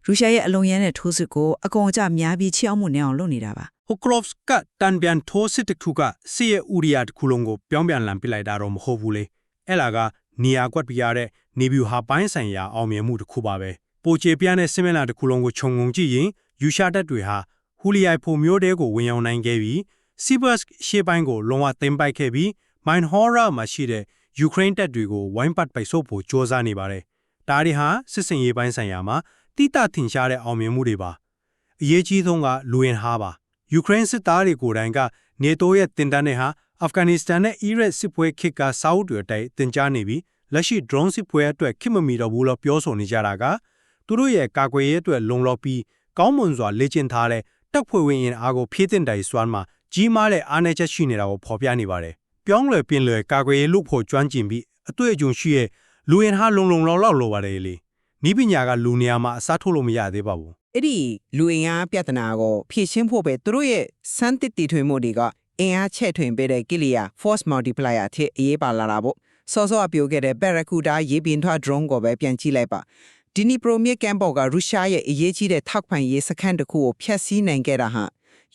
ရုရှားရဲ့အလုံးရန်တဲ့ထိုးစစ်ကိုအကောင်အကျများပြီးချောင်းမှုနေအောင်လုပ်နေတာပါဟိုကရော့ဖ်ကတန်ပြန်ထိုးစစ်တစ်ခုကစီရဲ့ဥရိယာတစ်ခုလုံးကိုပြောင်းပြန်လန်ပစ်လိုက်တာတော့မဟုတ်ဘူးလေအဲ့လာကနေရာကွက်ပြရတဲ့နေဗျူဟာပိုင်းဆိုင်ရာအောင်မြင်မှုတစ်ခုပါပဲပိုချေပြတဲ့စစ်မျက်နှာတစ်ခုလုံးကိုခြုံငုံကြည့်ရင်ယူရှာတက်တွေဟာဟူလီယိုင်ဖိုမျိုးတဲကိုဝင်ရောက်နိုင်ခဲ့ပြီး စီဘတ်ရှေ့ပိုင်းကိုလုံးဝသိမ်းပိုက်ခဲ့ပြီးမိုင်ဟောရာမှာရှိတဲ့ယူကရိန်းတပ်တွေကိုဝိုင်းပတ်ပိတ်ဆို့ဖို့ကြိုးစားနေပါတယ်ဒါတွေဟာစစ်စင်ရေးပိုင်းဆိုင်ရာမှာတိတထင်ရှားတဲ့အောင်မြင်မှုတွေပါအရေးကြီးဆုံးကလူဝင်ဟာပါယူကရိန်းစစ်သားတွေကိုယ်တိုင်ကနေတိုးရဲ့တင်တန်းတွေဟာအာဖဂန်နစ္စတန်နဲ့အီရတ်စစ်ပွဲခေတ်ကစာအုပ်တွေအတိုက်တင်ကြားနေပြီးလက်ရှိ drone စစ်ပွဲအတွက်ခင်မမီတော့ဘူးလို့ပြောဆိုနေကြတာကသူတို့ရဲ့ကာကွယ်ရေးအတွက်လုံလောက်ပြီးကောင်းမွန်စွာလေ့ကျင့်ထားတဲ့တပ်ဖွဲ့ဝင်ရင်အားကိုဖြည့်တင်တိုင်စွမ်းမှာ ကြီးမားတဲ့အားနည်းချက်ရှိနေတာကိုဖော်ပြနေပါတယ်။ပြောင်းလဲပြင်လဲကာကွယ်ရေးလုပ်ဖို့ကျွမ်းကျင်ပြီးအတွေ့အကြုံရှိရဲ့လူရင်ဟာလုံလုံလောက်လောက်လိုပါတယ်လေ။နီးပညာကလူနေရာမှာအစားထိုးလို့မရသေးပါဘူး။အဲ့ဒီလူအင်အားပြဿနာကိုဖြည့်ရှင်းဖို့ပဲသူတို့ရဲ့စမ်းတစ်တီထွင်မှုတွေကအင်အားချဲ့ထွင်ပေးတဲ့ကိလီယာ force multiplier အဖြစ်အရေးပါလာတာပေါ့စောစောအပြောခဲ့တဲ့ Barracuda ရေပင်ထွား drone ကိုပဲပြန်ကြည့်လိုက်ပါဒီနီပရိုမြေကမ်ဘော့ကရုရှားရဲ့အရေးကြီးတဲ့ထောက်ပံ့ရေးစခန်းတစ်ခုကိုဖျက်ဆီးနိုင်ခဲ့တာဟာ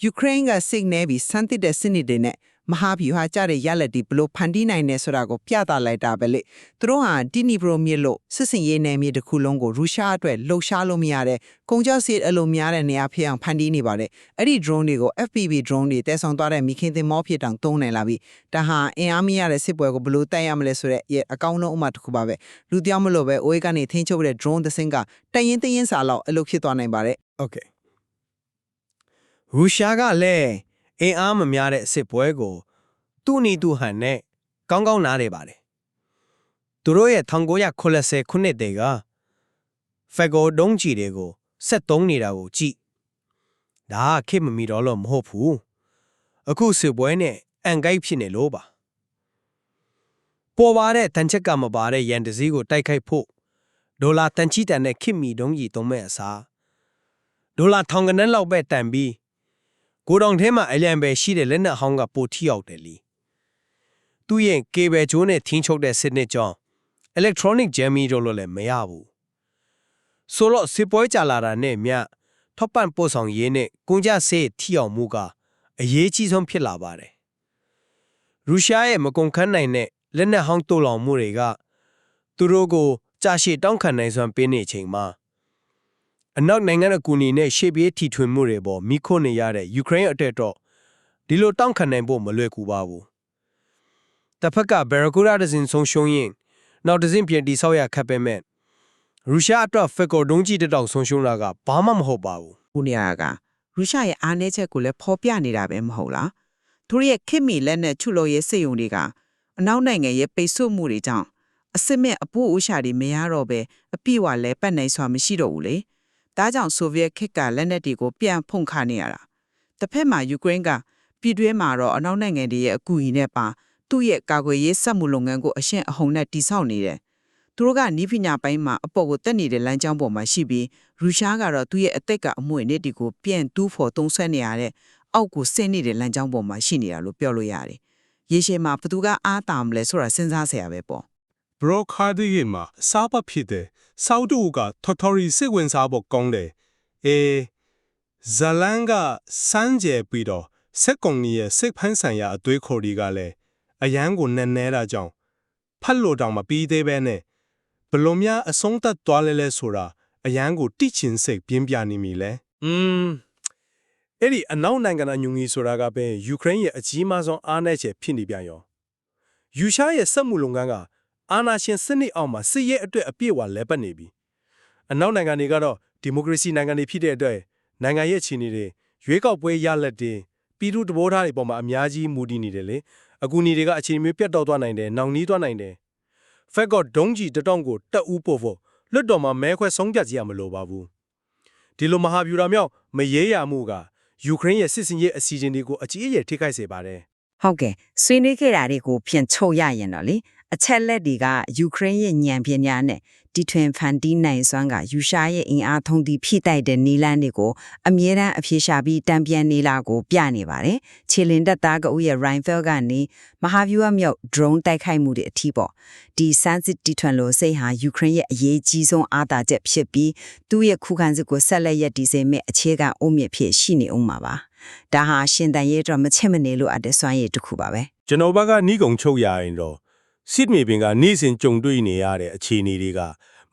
ယူကရိန်းကစိတ်နေပြီးစမ်းတစ်တဲ့စနစ်တွေနဲ့မဟာဗျူဟာကြတဲ့ရလက်ဒီဘလို့ဖန်တီးနိုင်နေဆိုတာကိုပြသလိုက်တာပဲလေသူတို့ဟာဒီနီပရိုမြေလို့စစ်စင်ရေးနယ်မြေတစ်ခုလုံးကိုရုရှားအတွက်လှုပ်ရှားလို့မရတဲ့ကုန်ကျစရိတ်အလုံးများတဲ့နေရာဖြစ်အောင်ဖန်တီးနေပါတယ်အဲ့ဒီ drone တွေကို FPV drone တွေတဲဆောင်သွားတဲ့မိခင်သင်မောဖြစ်တောင်သုံးနိုင်လာပြီဒါဟာအင်အားမရတဲ့စစ်ပွဲကိုဘလို့တိုက်ရမလဲဆိုတဲ့ရဲ့အကောင်းဆုံးအမှတစ်ခုပါပဲလူတယောက်မလို့ပဲအိုးကနေထင်းချုပ်တဲ့ drone တစ်စင်းကတရင်တရင်စာလောက်အလုပ်ဖြစ်သွားနိုင်ပါတယ် Okay ရုရှားကလည်းအင်အားမများတဲ့စစ်ပွဲကို သူ့နီသူဟန်နဲ့ကောင်းကောင်းနားတယ်ပါတယ်သူတို့ရဲ့1980ခုနှစ်တည်းကဖက်ဂိုဒုံးကြီးတွေကိုဆက်သုံးနေတာကိုကြည့်ဒါကခေတ်မမီတော့လို့မဟုတ်ဘူးအခုစစ်ပွဲနဲ့အန်ဂိုက်ဖြစ်နေလို့ပါပေါ်ပါတဲ့တန်ချက်ကမပါတဲ့ရန်တစည်းကိုတိုက်ခိုက်ဖို့ဒေါ်လာတန်ချီတန်နဲ့ခေတ်မီဒုံးကြီးသုံးမဲ့အစားဒေါ်လာထောင်ကနန်းလောက်ပဲတန်ပြီး ကိုတောင်ထဲမှာအလျံပဲရှိတဲ့လက်နက်ဟောင်းကပိုထိရောက်တယ်လीသူ့ရဲ့ကေဘယ်ဂျိုးနဲ့ထင်းချုပ်တဲ့စနစ်ကြောင့် electronic jammy တို့လို့လည်းမရဘူးဆိုတော့စစ်ပွဲကြလာတာနဲ့မြထောက်ပံ့ပို့ဆောင်ရေးနဲ့ကုန်ကြဆေးထိအောင်မှုကအရေးကြီးဆုံးဖြစ်လာပါတယ်ရုရှားရဲ့မကုန်ခန်းနိုင်တဲ့လက်နက်ဟောင်းတိုးလောင်မှုတွေကသူတို့ကိုကြာရှည်တောင်းခံနိုင်စွမ်းပေးနေချိန်မှာ အနောက်နိုင်ငံအကူအညီနဲ့ရှေ့ပြေးထီထွင်မှုတွေပေါ်မိခိုးနေရတဲ့ယူကရိန်းအတက်တော့ဒီလိုတောင်းခံနိုင်ဖို့မလွယ်ကူပါဘူးတစ်ဖက်ကဘယ်ရကူရာဒဇင်ဆုံးရှုံးရင်နောက်ဒဇင်ပြန်တိဆောက်ရခက်ပေမဲ့ရုရှားအတွက်ဖက်ကောဒုံးကြီးတစ်တောင်ဆုံးရှုံးတာကဘာမှမဟုတ်ပါဘူးခုနေရာကရုရှားရဲ့အားနည်းချက်ကိုလည်းဖော်ပြနေတာပဲမဟုတ်လားသူတို့ရဲ့ခေတ်မီလက်နဲ့ချုပ်လို့ရဲ့စိတ်ယုံတွေကအနောက်နိုင်ငံရဲ့ပိတ်ဆို့မှုတွေကြောင့်အစစ်မဲ့အပိုးဥရှာတွေမရတော့ပဲအပြည့်အဝလဲပတ်နိုင်စွာမရှိတော့ဘူးလေ ဒါကြောင့်ဆိုဗီယက်ခေတ်ကလက်နက်တွေကိုပြန်ဖုန်ခါနေရတာတစ်ဖက်မှာယူကရိန်းကပြည်တွင်းမှာတော့အနောက်နိုင်ငံတွေရဲ့အကူအညီနဲ့ပါသူ့ရဲ့ကာကွယ်ရေးစက်မှုလုပ်ငန်းကိုအရှင်းအဟုန်နဲ့တိဆောက်နေတယ်သူတို့ကနီးပညာပိုင်းမှာအပေါ်ကိုတက်နေတဲ့လမ်းကြောင်းပေါ်မှာရှိပြီးရုရှားကတော့သူ့ရဲ့အသက်ကအမွေနဲ့ဒီကိုပြန်တူးဖော်သုံးဆွဲနေရတဲ့အောက်ကိုဆင်းနေတဲ့လမ်းကြောင်းပေါ်မှာရှိနေတာလို့ပြောလို့ရတယ်။ရေရှည်မှာဘသူကအားတာမလဲဆိုတာစဉ်းစားဆရာပဲပေါ့။ဘရိုခါဒီမှာစားပဖြစ်တဲ့ ဆောက်တူကထော်ထော်ရီစိတ်ဝင်စားဖို့ကောင်းတယ်အေဇလန်ကစမ်းကြပြီးတော့စက်ကုံကြီးရဲ့စိတ်ဖန်းဆိုင်ရာအသွေးခေါ်တွေကလည်းအရန်ကိုနက်နဲတာကြောင့်ဖတ်လို့တောင်မပြီးသေးပဲနဲ့ဘလုံးများအဆုံးသတ်သွားလဲလဲဆိုတာအရန်ကိုတိချင်စိတ်ပြင်းပြနေမိလဲอืมအဲ့ဒီအနောက်နိုင်ငံအညူငီဆိုတာကပဲယူကရိန်းရဲ့အကြီးမားဆုံးအားနည်းချက်ဖြစ်နေပြန်ရောယူရှားရဲ့စက်မှုလုပ်ငန်းက အာဏာရှင်စနစ်အောက်မှာစစ်ရေးအတွက်အပြည့်အဝလဲပတ်နေပြီအနောက်နိုင်ငံတွေကတော့ဒီမိုကရေစီနိုင်ငံတွေဖြစ်တဲ့အတွက်နိုင်ငံရဲ့အခြေအနေတွေရွေးကောက်ပွဲရလဒ်တွေပြည်သူတဘောထားတွေပေါ်မှာအများကြီးမူတည်နေတယ်လေအကူအညီတွေကအခြေအနေမျိုးပြတ်တော့သွားနိုင်တယ်နောင်နီးသွားနိုင်တယ်ဖက်ကဒုံးကြီးတတောင်ကိုတက်ဦးပို့ဖို့လွတ်တော်မှာမဲခွဲဆုံးဖြတ်ကြရမလို့ပါဘူးဒီလိုမဟာဗျူဟာမြောက်မရေရာမှုကယူကရိန်းရဲ့စစ်စင်ရေးအစီအစဉ်တွေကိုအကြီးအကျယ်ထိခိုက်စေပါတယ်ဟုတ်ကဲ့ဆွေးနွေးခဲ့တာတွေကိုပြန်ချုပ်ရရင်တော့လေ အချက်လက်တွေကယူကရိန်းရဲ့ညံပညာနဲ့တီထွင်ဖန်တီးနိုင်စွမ်းကယူရှားရဲ့အင်အားထုံးတီဖိတိုက်တဲ့နီလန်းတွေကိုအမြဲတမ်းအပြေရှာပြီးတံပြန်နေလာကိုပြနေပါတယ်။ခြေလင်တပ်သားကဦးရဲ့ Rhinefeld ကနေမဟာဗျူဟာမြောက် drone တိုက်ခိုက်မှုတွေအထိပေါ့ဒီစမ်းစစ်တီထွင်လို့စိတ်ဟာယူကရိန်းရဲ့အရေးကြီးဆုံးအားသာချက်ဖြစ်ပြီးသူ့ရဲ့ခုခံစစ်ကိုဆက်လက်ရည်တည်စေမယ့်အခြေခံအုံမြစ်ဖြစ်ရှိနေအောင်ပါပါ။ဒါဟာရှင်တန်ရေးတော့မချစ်မနေလို့အပ်တဲ့စွမ်းရည်တစ်ခုပါပဲ။ကျွန်တော်ဘက်ကနှီးကုံချုပ်ရရင်တော့ စစ်မြေပြင်ကနေ့စဉ်ကြုံတွေ့နေရတဲ့အခြေအနေတွေက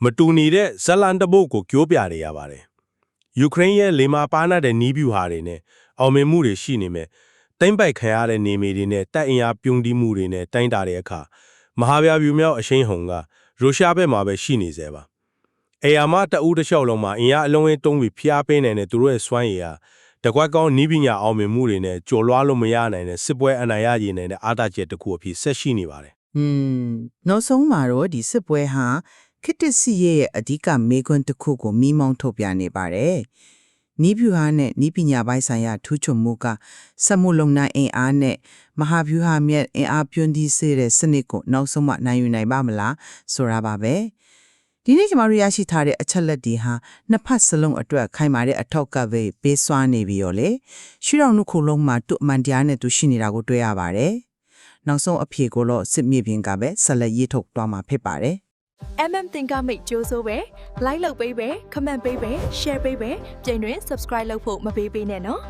မတူနေတဲ့ဇလန်တဘုတ်ကိုကြိုးပြနေရပါတယ်။ယူကရိန်းရဲ့လေမာပါနာတဲ့နီးဗျူဟာတွေနဲ့အောင်မြင်မှုတွေရှိနေမဲ့တိမ့်ပိုက်ခံရတဲ့နေမီတွေနဲ့တပ်အင်အားပြုံးတီးမှုတွေနဲ့တိုင်းတာတဲ့အခါမဟာဗျာဗျူမြောက်အရှိန်ဟုန်ကရုရှားဘက်မှာပဲရှိနေသေးပါ။အေယာမတအူးတစ်လျှောက်လုံးမှာအင်အားအလုံးအင်းတုံးပြီးဖျားပေးနိုင်တဲ့သူတို့ရဲ့စွမ်းရည်ဟာတကွက်ကောင်းနီးပညာအောင်မြင်မှုတွေနဲ့ကြော်လွှားလို့မရနိုင်တဲ့စစ်ပွဲအနိုင်ရရည်နိုင်တဲ့အားသာချက်တစ်ခုအဖြစ်ဆက်ရှိနေပါတယ် อืมနောက်ဆုံးမှာတော့ဒီစစ်ပွဲဟာခစ်တစီရဲ့အဓိကမေခွန်းတစ်ခုကိုမိမောင်းထုတ်ပြနေပါတယ်။နီးဗျူဟာနဲ့နီးပညာပိုင်းဆိုင်ရာထူးချွန်မှုကစက်မှုလုံနိုင်အင်အားနဲ့မဟာဗျူဟာမြတ်အင်အားပြွန်းသီးစေတဲ့စနစ်ကိုနောက်ဆုံးမှနိုင်ယူနိုင်ပါမလားဆိုတာပါပဲ။ဒီနေ့ကျွန်တော်တို့ရရှိထားတဲ့အချက်လက်တွေဟာနှစ်ဖက်စလုံးအတွက်ခိုင်မာတဲ့အထောက်ကပ်ပဲပေးစွမ်းနေပြီရောလေ။ရှုထောင့်နှစ်ခုလုံးမှာတူအမှန်တရားနဲ့တူရှိနေတာကိုတွေ့ရပါတယ်။ နောက်ဆုံးအဖြေကိုတော့စစ်မြေပြင်ကပဲဆက်လက်ရေးထုတ်သွားမှာဖြစ်ပါတယ် MM သင်္ကမိတ်ကြိုးစိုးပဲ like လုပ်ပေးပဲ comment ပေးပဲ share ပေးပဲကြိမ်တွင် subscribe လုပ်ဖို့မပေးပေးနဲ့နော်